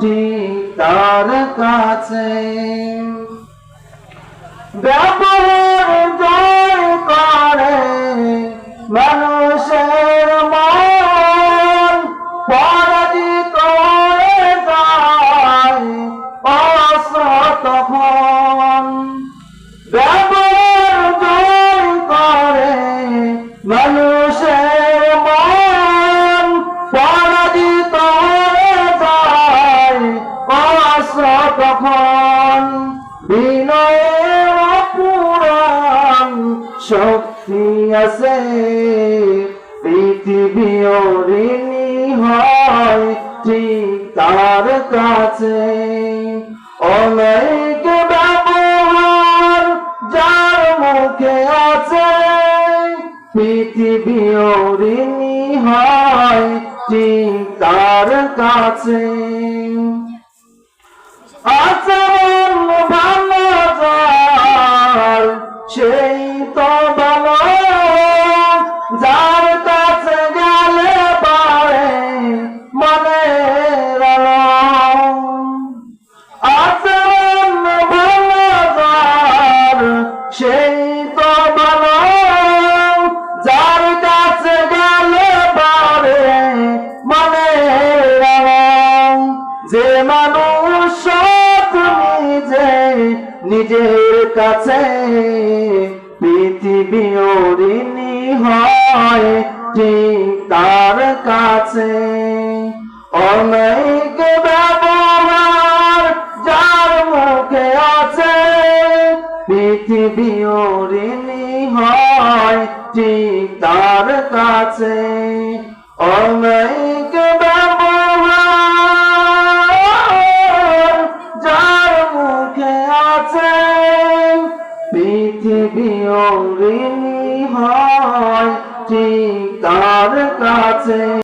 ঠিক তার কাছে। ব্যবহার তখন বিনয়ের অপুরাণ শক্তি আছে। পৃথিবী হয় ঠিক তার কাছে। অনেক ব্যবহার যার মুখে আছে। পৃথিবী ঋণী হয় ঠিক তার কাছে। মানুষ নিজে, নিজের কাছে। পৃথিবী হয় ঠিক তার কাছে। অনেক ব্যবহার যার মুখে আছে, পৃথিবী ঋণী হয় ঠিক তার কাছে। অনেক মুখে আছে পৃথিবী ঋণী হয় ঠিক তার কাছে।